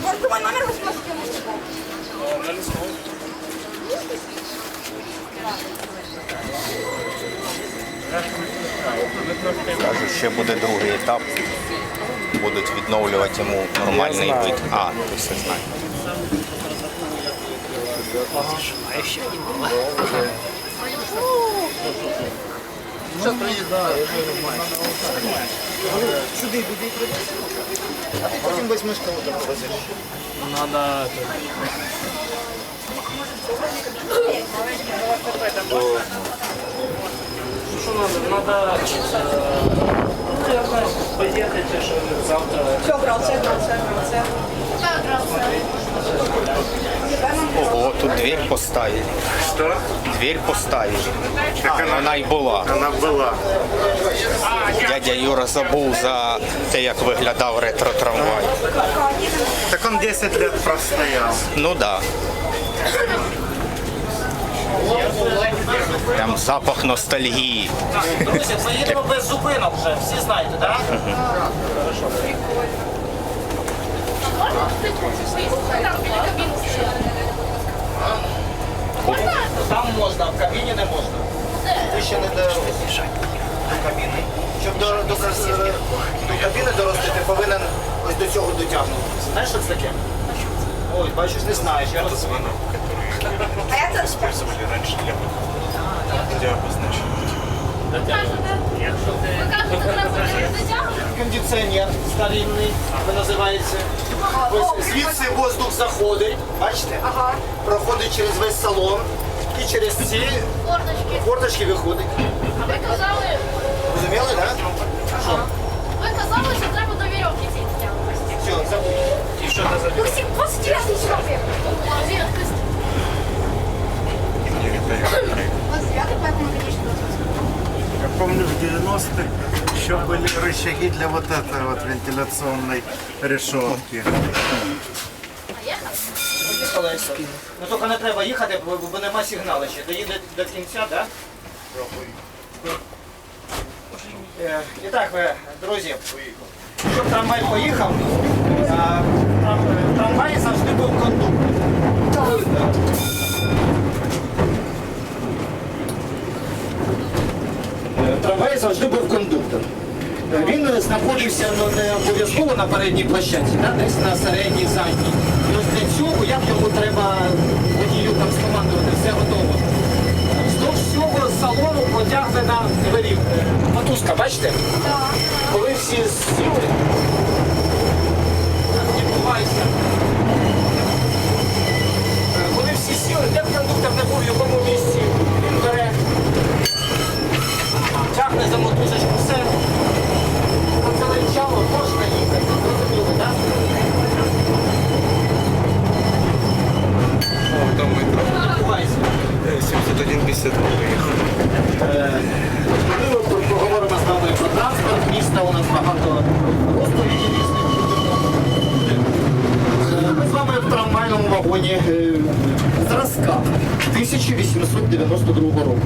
Вот думаю, номер вы сможете. Кажуть, ще буде другий етап. Будуть відновлювати йому нормальний вид. А, ти все знаєш. Потім візьмеш кого-то повезеш. Що надо? Надо ну, якось поїхати, що завтра. Все, брал, це, брал, це, брал, це. Так. Ого, тут дверь поставили. Що? Дверь поставили. А, вона й була. Вона була. Дядя Юра забув за те, як виглядав ретро-трамвай. Так он 10 лет простояв. Ну так. Да. Прям запах ностальгії. Друзі, поїдемо без зупинок вже, всі знаєте, так? Можно там? Можна? Можна, в кабіні не можна. Ти ще не дорослий. До кабіни. Щоб до, до, до, кабіни дорослий, ти повинен ось до цього дотягнутися. Знаєш, що це таке? Ой, бачиш, не знаєш, я розумію. А я. Ви кажете, треба буде затягнути? Кондиціонер старинний, це називається. Ось звідси воздух заходить, бачите? Проходить через весь салон і через ці Форточки. виходить. А ви казали, Розуміли, так? Що? ви казали, що треба до вірьовки ці тягнути. Все, забудь. І що це за Максим, 29 человек. А, рідкость. 29, поэтому, конечно, Я помню, в 90-х еще были рычаги для вот этой вот вентиляционной решетки. Поїхали. Ну тільки не треба їхати, бо, бо нема сигналу ще. Доїде до кінця, так? Е, І так, е, друзі, щоб трамвай поїхав, а, трам- в трамваї завжди був кондуктор. Е, Завжди був кондуктор. Він е, знаходився ну, не обов'язково на передній площадці, да, десь на середній задній. І ось для цього як йому треба водію там скомандувати, все готово. Вздовж всього салону протягнена дверів. Матузка, бачите? Коли всі сіли, відбувайся. Е, Коли всі сіли, де б кондуктор не був в якому місці, він бере тормозимо трішечки все. Зеленчало можна їхати, зрозуміли, так? Там метро. Відбувайся. 71,52 виїхав. Ми поговоримо з вами про транспорт. Міста у нас багато розповідей різних. Е, Ми з вами в трамвайному вагоні е, зразка 1892 року.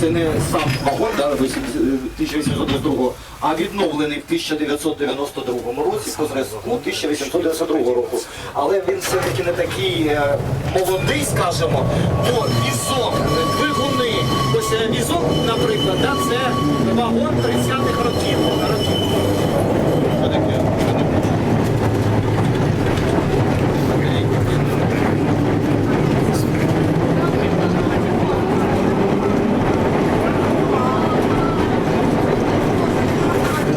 Це не сам вагон, да, 1802, а відновлений в 1992 році по зразку 1892 року. Але він все-таки не такий е, молодий, скажімо, бо візок, е, двигуни. Ось е, візок, наприклад, да, це вагон 30-х років. років. Що таке? Що таке?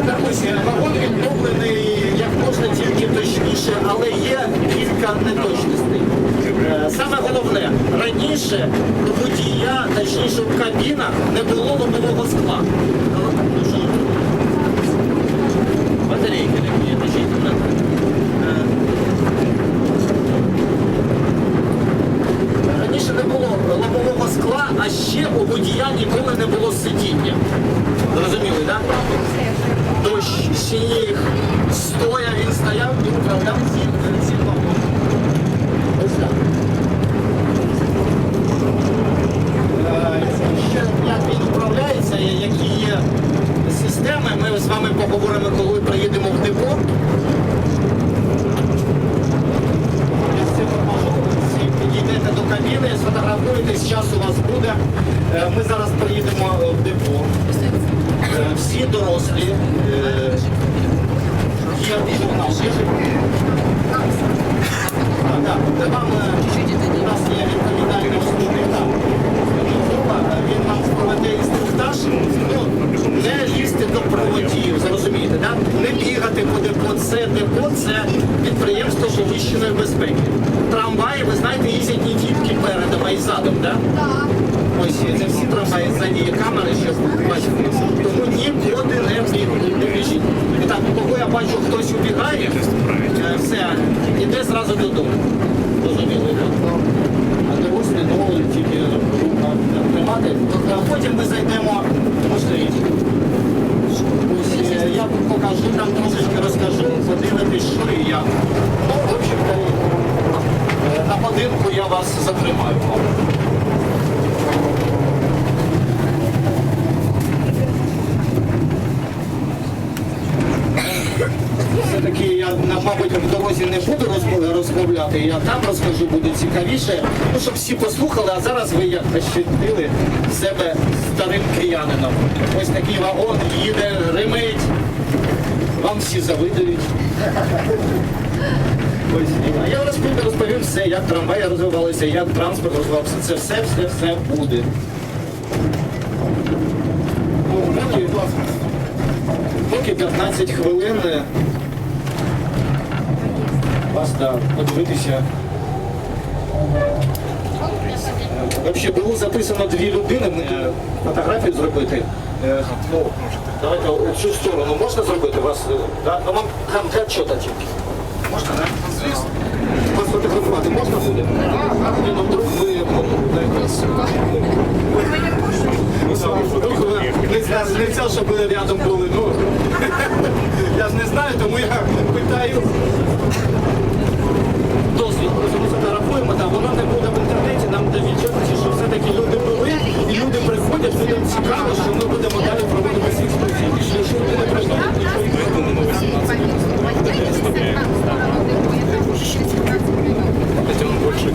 Так ось е, вагон відновлений як можна тільки точніше, але є кілька неточностей. Е, Саме головне, раніше у водія, точніше в кабінах, не було лобового скла. Ну, що? Батарейки не є, точніше. так. Е, Раніше не було лобового скла, а ще у водія ніколи не було сидіння. Зрозуміли, так? Дощ, сніг, стоя, він стояв і управляв цим, цим вагоном. Ось так. Е, як він управляється, які є системи, ми з вами поговоримо, коли приїдемо в депо. Підійдете до кабіни, сфотографуєтесь, час у вас буде. Е, Ми зараз приїдемо в депо. Е, Всі дорослі. Задом, так? Так. Ось не всі трамваї ззаді є камери, щоб бачити. Нікуди не біг- не біжіть. І так, кого я бачу, хтось убігає, е, все, іде зразу додому. Розуміли? А дорослі доволі тільки тримати. А потім ми зайдемо. Ось е, я покажу, там трошечки розкажу, подивитись, що і як. Ну, в общем-то, е, на годинку я вас затримаю. Все-таки я, на- мабуть, не буду розмовляти, я там розкажу, буде цікавіше, ну, щоб всі послухали, а зараз ви як ощутили себе старим киянином. Ось такий вагон їде, римить, вам всі завидують. Ось, а я розповім, все, як трамваї розвивалися, як транспорт розвивався. Це все, все, все буде. Ну, поки 15 хвилин. е, Вас да, подивитися. Взагалі було записано дві людини, ми, е, фотографію зробити. Е, Ну, давайте цю сторону можна зробити вас? е, Да? Ну, вам там для чого тільки? Можна, так? Звісно. Вас фотографувати можна буде? Ні, ну вдруг ви ну, дайте. Вдруг ви не, зна- Не це, щоб ви рядом були. Ну, я ж не знаю, тому я питаю. Просто фотографуємо, та воно не буде в інтернеті, нам де відчутися, що все-таки люди були, і люди приходять, людям цікаво, що ми будемо далі проводити всі екскурсії. Якщо люди не приходять, і не Хотя он больше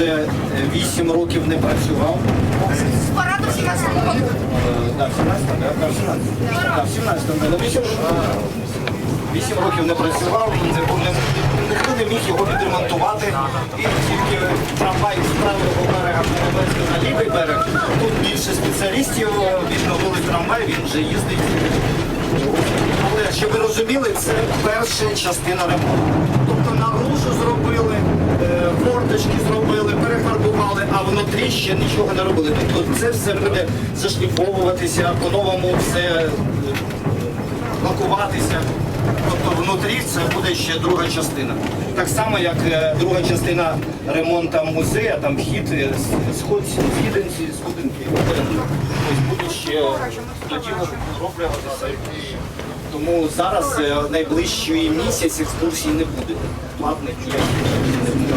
е, майже 8 років не працював. В 17 году. Е, Так, в 17-му. Так, в 17-му. Так, в 17-му. Ну, 8 років. 8 років не працював, ніхто не міг його відремонтувати. І тільки трамвай з правого берега на лівий берег. Тут більше спеціалістів е, відновили трамвай, він вже їздить. Але щоб ви розуміли, це перша частина ремонту. Тобто наружу зробили, е, форточки зробили, перефарбували, а внутрі ще нічого не робили. Тобто це все буде зашліфовуватися, по-новому все е, лакуватися. Тобто внутрі це буде ще друга частина. Так само, як е, друга частина ремонту музею, там вхід, е, сход, східинці, сходинки. Тобто буде ще тоді роблюватися. Тому зараз е, найближчий місяць екскурсій не буде. Платних ніяких не буде.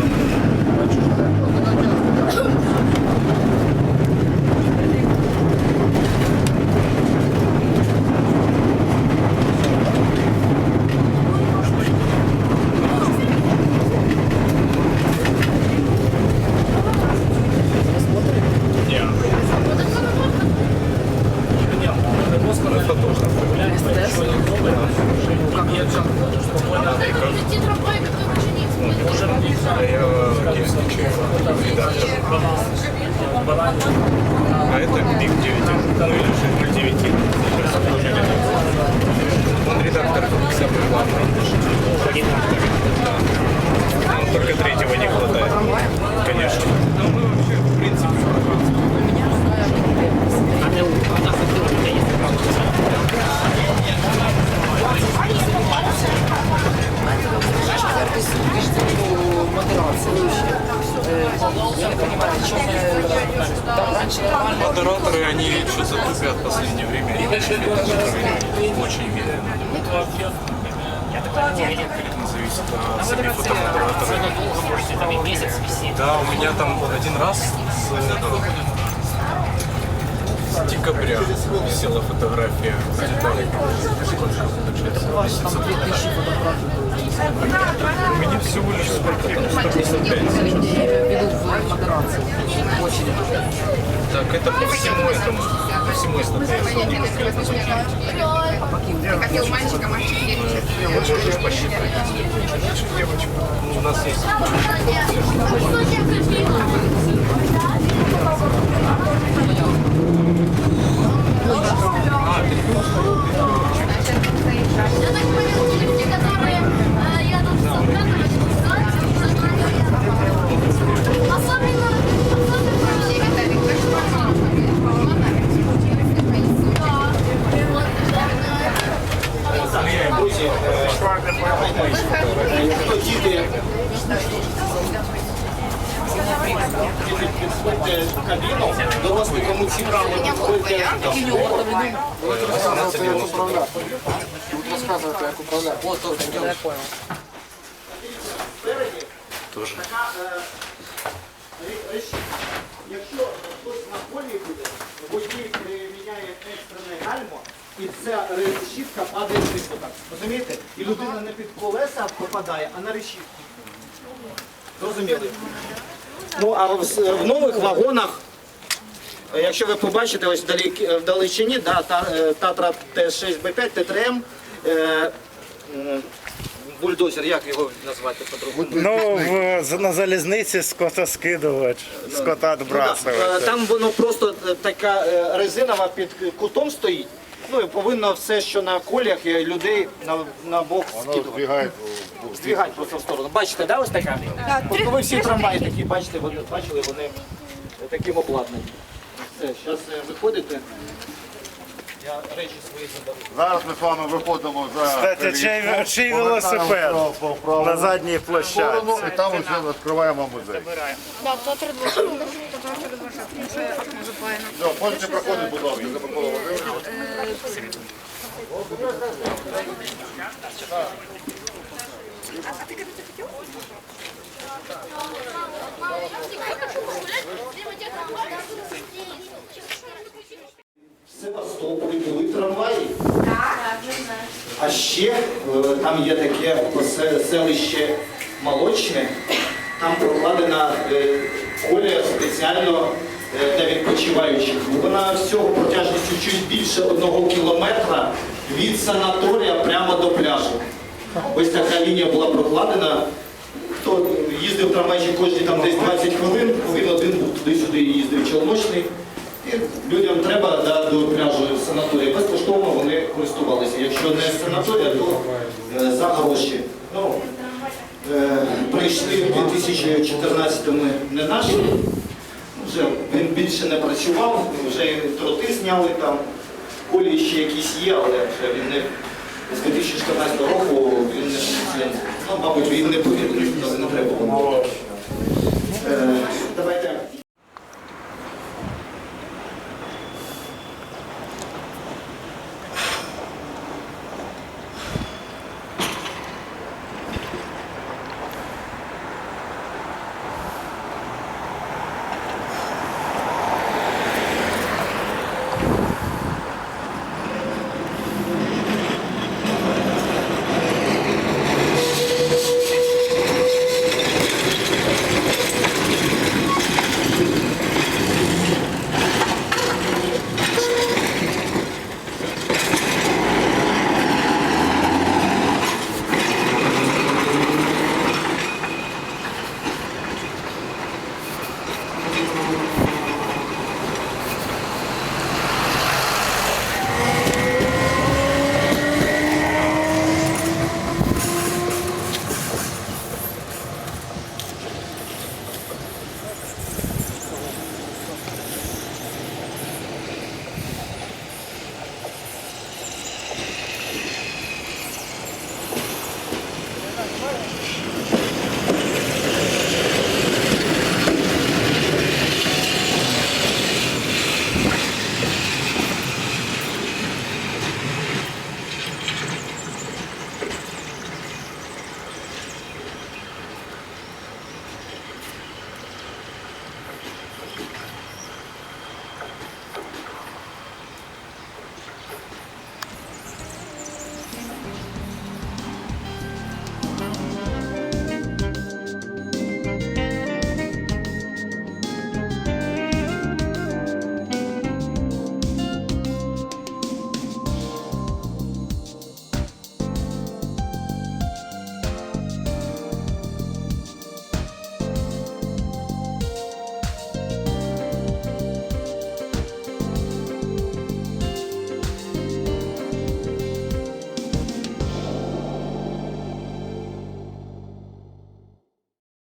Декабря висела фотография аудитории. Сколько получается? У меня всего лишь сколько? 155. Так, это по всему этому, по всему по Хотел мальчика, мальчик девочек. Можешь посчитать? Девочку. Ну, у нас есть Я тут собрана, а саме на а на решітку. Розуміли? Ну, а в, в нових вагонах, е, якщо ви побачите ось вдалі, в далечині, да, е, Татра Т6Б5, Т3М, е, бульдозер, як його назвати по-другому? Ну, в, на залізниці скотоскидувач, скотоотбрасувач. Е, Там воно просто е, така е, резинова під кутом стоїть. Ну і повинно все, що на колях і людей на, на бок скидувати. Здвігать просто в сторону. Бачите, да, ось така? От, ну, ви всі трамваї такі, бачите, вони бачили, вони е, таким обладнані. Все, зараз виходите. Я речі свої заберу. Зараз ми з вами виходимо за Кстати, чий, чий велосипед на задній площадці. і там вже відкриваємо музей. Да, Петр Двошов. Все, можете проходити, будь ласка, за Микола Володимирович. В Севастополі були трамваї. А ще е, там є таке селище Молочне, там прокладена е, колія спеціально е, для відпочиваючих. Вона всього протяжністю чуть більше одного кілометра від санаторія прямо до пляжу. Ось така лінія була прокладена. Хто їздив трамвайчик кожні там десь 20 хвилин, він один був туди-сюди їздив челночний. Людям треба да, до пляжу санаторія. Безкоштовно вони користувалися. Якщо не санаторія, то е, за гроші. Ну, е, прийшли в 2014-му не наші. Вже він більше не працював, вже троти зняли там, колії ще якісь є, але вже він не з 2014 року він не ну, мабуть, він не повірив, не треба було. Е,